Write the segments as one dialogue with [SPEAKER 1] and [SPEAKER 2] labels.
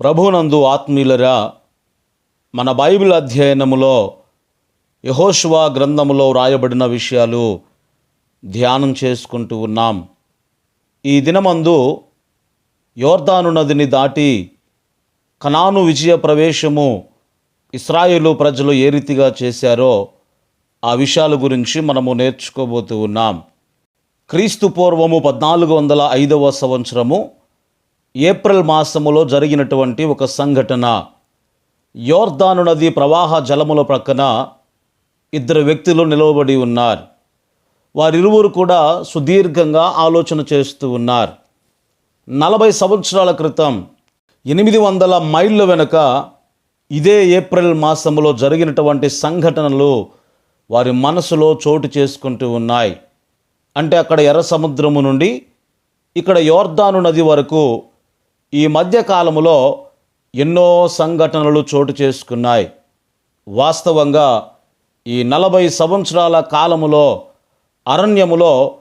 [SPEAKER 1] ప్రభునందు ఆత్మీయులరా మన బైబిల్ అధ్యయనములో యహోషువ గ్రంథములో వ్రాయబడిన విషయాలు ధ్యానం చేసుకుంటూ ఉన్నాం. ఈ దినమందు యోర్దాను నదిని దాటి కనాను విజయ ప్రవేశము ఇస్రాయేలు ప్రజలు ఏ రీతిగా చేశారో ఆ విషయాల గురించి మనము నేర్చుకోబోతూ ఉన్నాం. క్రీస్తు పూర్వము పద్నాలుగు వందల ఐదవ సంవత్సరము ఏప్రిల్ మాసములో జరిగినటువంటి ఒక సంఘటన. యోర్దాను నది ప్రవాహ జలముల ప్రక్కన ఇద్దరు వ్యక్తులు నిలవబడి ఉన్నారు. వారిరువురు కూడా సుదీర్ఘంగా ఆలోచన చేస్తూ ఉన్నారు. నలభై సంవత్సరాల క్రితం ఎనిమిది వందల మైళ్ళ వెనుక ఇదే ఏప్రిల్ మాసములో జరిగినటువంటి సంఘటనలు వారి మనసులో చోటు చేసుకుంటూ ఉన్నాయి. అంటే అక్కడ ఎర్ర సముద్రము నుండి ఇక్కడ యోర్దాను నది వరకు ఈ మధ్య కాలములో ఎన్నో సంఘటనలు చోటు చేసుకున్నాయి. వాస్తవంగా ఈ నలభై సంవత్సరాల కాలములో అరణ్యములో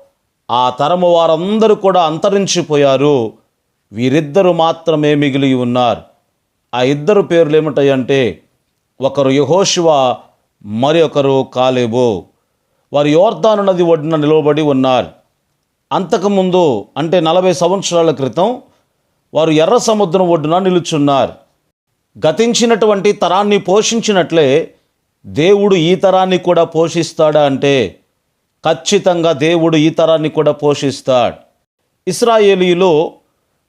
[SPEAKER 1] ఆ తరము వారందరూ కూడా అంతరించిపోయారు. వీరిద్దరు మాత్రమే మిగిలి ఉన్నారు. ఆ ఇద్దరు పేర్లు ఏమిటాయంటే ఒకరు యహోశివ మరి ఒకరు కాలేబు. వారు యోర్ధాను నది ఒడ్డున నిలవబడి ఉన్నారు. అంతకుముందు అంటే నలభై సంవత్సరాల క్రితం వారు ఎర్ర సముద్రం ఒడ్డున నిలుచున్నారు. గతించినటువంటి తరాన్ని పోషించినట్లే దేవుడు ఈ తరాన్ని కూడా పోషిస్తాడా అంటే ఖచ్చితంగా దేవుడు ఈ తరాన్ని కూడా పోషిస్తాడు. ఇస్రాయేలీలో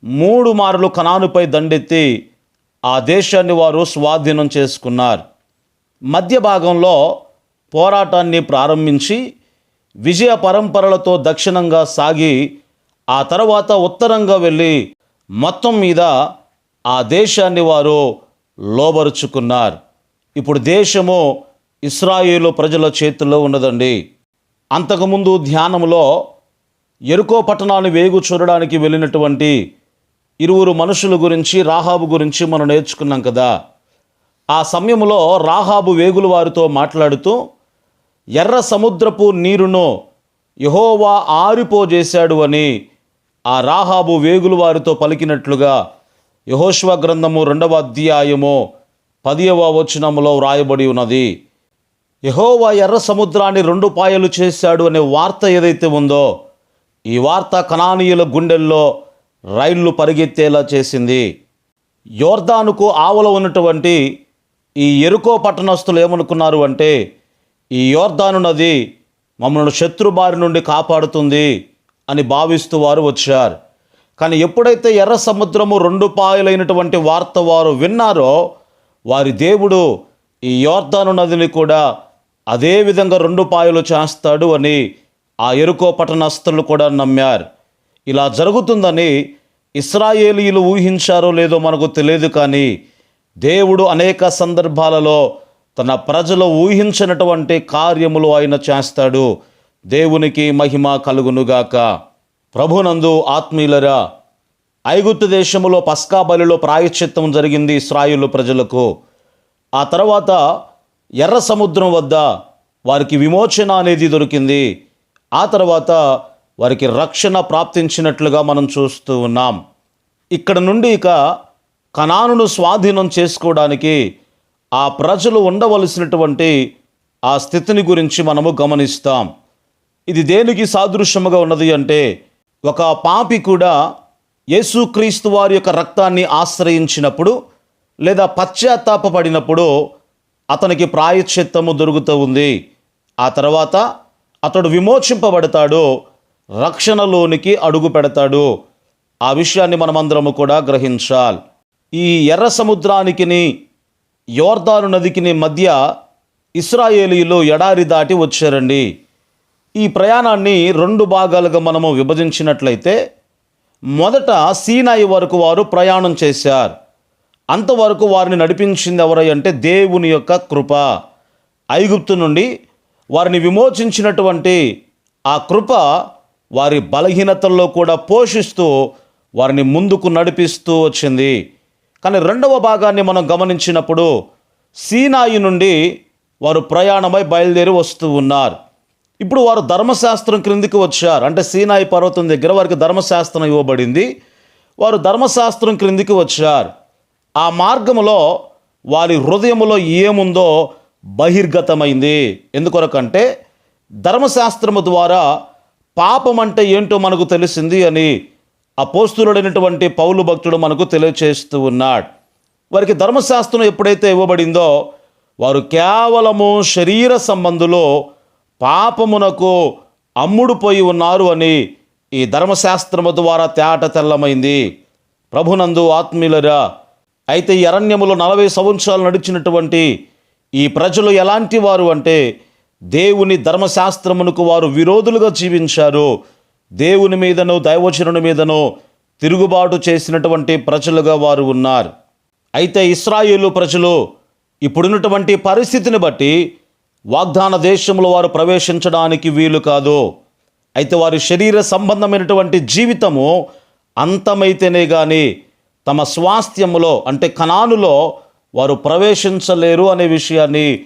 [SPEAKER 1] మూడు మారులు కణానుపై దండెత్తి ఆ దేశాన్ని వారు స్వాధీనం చేసుకున్నారు. మధ్య భాగంలో పోరాటాన్ని ప్రారంభించి విజయ పరంపరలతో దక్షిణంగా సాగి ఆ తర్వాత ఉత్తరంగా వెళ్ళి మొత్తం మీద ఆ దేశాన్ని వారు లోబరుచుకున్నారు. ఇప్పుడు దేశము ఇస్రాయేలు ప్రజల చేతుల్లో ఉన్నదండి. అంతకుముందు ధ్యానములో ఎరుకో పట్టణాన్ని వేగు చూడడానికి వెళ్ళినటువంటి ఇరువురు మనుషుల గురించి రాహాబు గురించి మనం నేర్చుకున్నాం కదా. ఆ సమయంలో రాహాబు వేగులు వారితో మాట్లాడుతూ ఎర్ర సముద్రపు నీరును యహోవా ఆరిపోజేశాడు అని ఆ రాహాబు వేగులు వారితో పలికినట్లుగా యహోష్వ గ్రంథము రెండవ అధ్యాయము పదియవ వచనములో వ్రాయబడి ఉన్నది. యహోవా ఎర్ర సముద్రాన్ని రెండు పాయలు చేశాడు అనే వార్త ఏదైతే ఉందో ఈ వార్త కణానీయుల గుండెల్లో రైళ్ళు పరిగెత్తేలా చేసింది. యోర్దానుకు ఆవల ఉన్నటువంటి ఈ ఎరుకో పట్టణస్థులు ఏమనుకున్నారు అంటే ఈ యోర్దాను నది మమ్మల్ని శత్రు బారి నుండి కాపాడుతుంది. అని భావిస్తూ వారు వచ్చారు. కానీ ఎప్పుడైతే ఎర్ర సముద్రము రెండు పాయలైనటువంటి వార్త వారు విన్నారో వారి దేవుడు ఈ యోర్దాను నదిని కూడా అదే విధంగా రెండు పాయలు చేస్తాడు అని ఆ ఎరుకో పట్టణస్థులు కూడా నమ్మారు. ఇలా జరుగుతుందని ఇస్రాయేలీలు ఊహించారో లేదో మనకు తెలియదు కానీ దేవుడు అనేక సందర్భాలలో తన ప్రజలు ఊహించినటువంటి కార్యములు ఆయన చేస్తాడు. దేవునికి మహిమ కలుగునుగాక. ప్రభునందు ఆత్మీయులరా ఐగుప్తు దేశములో పస్కా బలిలో ప్రాయశ్చిత్తం జరిగింది ఇస్రాయిలు ప్రజలకు. ఆ తర్వాత ఎర్ర సముద్రం వద్ద వారికి విమోచన అనేది దొరికింది. ఆ తర్వాత వారికి రక్షణ ప్రాప్తించినట్లుగా మనం చూస్తూ ఉన్నాం. ఇక్కడ నుండి ఇక కణానును స్వాధీనం చేసుకోవడానికి ఆ ప్రజలు ఉండవలసినటువంటి ఆ స్థితిని గురించి మనము గమనిస్తాం. ఇది దేనికి సాదృశ్యముగా ఉన్నది అంటే ఒక పాపి కూడా యేసుక్రీస్తు వారి యొక్క రక్తాన్ని ఆశ్రయించినప్పుడు లేదా పశ్చాత్తాపడినప్పుడు అతనికి ప్రాయశ్చిత్తము దొరుకుతూ ఉంది. ఆ తర్వాత అతడు విమోచింపబడతాడు రక్షణలోనికి అడుగు పెడతాడు. ఆ విషయాన్ని మనమందరము కూడా గ్రహించాలి. ఈ ఎర్ర సముద్రానికిని యోర్దాను నదికిని మధ్య ఇస్రాయేలీలు ఎడారి దాటి వచ్చారండి. ఈ ప్రయాణాన్ని రెండు భాగాలుగా మనము విభజించినట్లయితే మొదట సీనాయి వరకు వారు ప్రయాణం చేశారు. అంతవరకు వారిని నడిపించింది ఎవరై అంటే దేవుని యొక్క కృప. ఐగుప్తు నుండి వారిని విమోచించినటువంటి ఆ కృప వారి బలహీనతల్లో కూడా పోషిస్తూ వారిని ముందుకు నడిపిస్తూ వచ్చింది. కానీ రెండవ భాగాన్ని మనం గమనించినప్పుడు సీనాయి నుండి వారు ప్రయాణమై బయలుదేరి వస్తూ ఉన్నారు. ఇప్పుడు వారు ధర్మశాస్త్రం క్రిందికి వచ్చారు. అంటే సీనాయి పర్వతం దగ్గర వారికి ధర్మశాస్త్రం ఇవ్వబడింది. వారు ధర్మశాస్త్రం క్రిందికి వచ్చారు. ఆ మార్గములో వారి హృదయములో ఏముందో బహిర్గతమైంది. ఎందుకొరకంటే ధర్మశాస్త్రము ద్వారా పాపం అంటే ఏంటో మనకు తెలిసింది అని అపోస్తులుడైనటువంటి పౌలు భక్తుడు మనకు తెలియచేస్తూ ఉన్నాడు. వారికి ధర్మశాస్త్రం ఎప్పుడైతే ఇవ్వబడిందో వారు కేవలము శరీర సంబంధులో పాపమునకు అమ్ముడుపోయి ఉన్నారు అని ఈ ధర్మశాస్త్రము ద్వారా తేట తెల్లమైంది. ప్రభునందు ఆత్మీయులరా అయితే ఈ అరణ్యములో నలభై సంవత్సరాలు నడిచినటువంటి ఈ ప్రజలు ఎలాంటి వారు అంటే దేవుని ధర్మశాస్త్రమునకు వారు విరోధులుగా జీవించారు. దేవుని మీదను దైవచనుని మీదను తిరుగుబాటు చేసినటువంటి ప్రజలుగా వారు ఉన్నారు. అయితే ఇస్రాయేలు ప్రజలు ఇప్పుడున్నటువంటి పరిస్థితిని బట్టి వాగ్దాన దేశంలో వారు ప్రవేశించడానికి వీలు కాదు. అయితే వారి శరీర సంబంధమైనటువంటి జీవితము అంతమైతేనే కానీ తమ స్వాస్థ్యములో అంటే కణానులో వారు ప్రవేశించలేరు అనే విషయాన్ని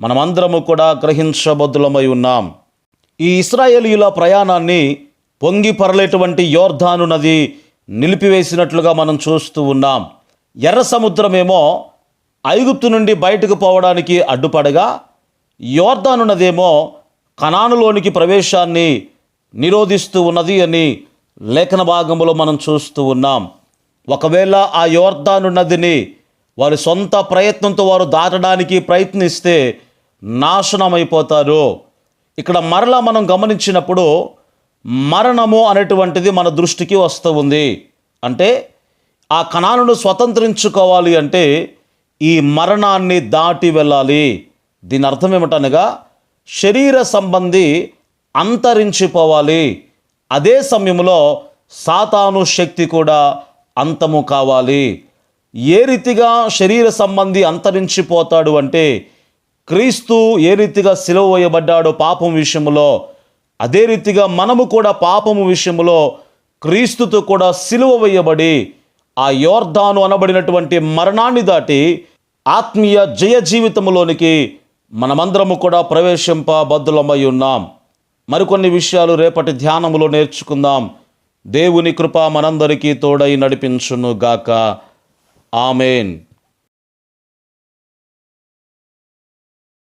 [SPEAKER 1] మనమందరము కూడా గ్రహించబద్దులమై ఉన్నాం. ఈ ఇస్రాయేలీల ప్రయాణాన్ని పొంగి పరలేటువంటి యోర్ధాను నది నిలిపివేసినట్లుగా మనం చూస్తూ ఉన్నాం. ఎర్ర సముద్రమేమో ఐగుప్తు నుండి బయటకు పోవడానికి అడ్డుపడగా యోర్ధాను నదేమో కణానులోనికి ప్రవేశాన్ని నిరోధిస్తూ ఉన్నది అని లేఖన భాగంలో మనం చూస్తూ ఉన్నాం. ఒకవేళ ఆ యోర్దాను నదిని వారి సొంత ప్రయత్నంతో వారు దాటడానికి ప్రయత్నిస్తే నాశనమైపోతారు. ఇక్కడ మరలా మనం గమనించినప్పుడు మరణము అనేటువంటిది మన దృష్టికి వస్తూ ఉంది. అంటే ఆ కణాలను స్వతంత్రించుకోవాలి అంటే ఈ మరణాన్ని దాటి వెళ్ళాలి. దీని అర్థం ఏమిటనగా శరీర సంబంధి అంతరించిపోవాలి. అదే సమయంలో సాతాను శక్తి కూడా అంతము కావాలి. ఏ రీతిగా శరీర సంబంధి అంతరించిపోతాడు అంటే క్రీస్తు ఏ రీతిగా సిలువ వేయబడ్డాడో పాపం విషయంలో అదే రీతిగా మనము కూడా పాపము విషయంలో క్రీస్తుతో కూడా సిలువ వేయబడి ఆ యోర్ధాను అనబడినటువంటి మరణాన్ని దాటి ఆత్మీయ జయ జీవితంలోనికి మనమందరము కూడా ప్రవేశింప బద్దులమై ఉన్నాం. మరికొన్ని విషయాలు రేపటి ధ్యానములో నేర్చుకుందాం. దేవుని కృప మనందరికీ తోడై నడిపించును గాక ఆమెన్.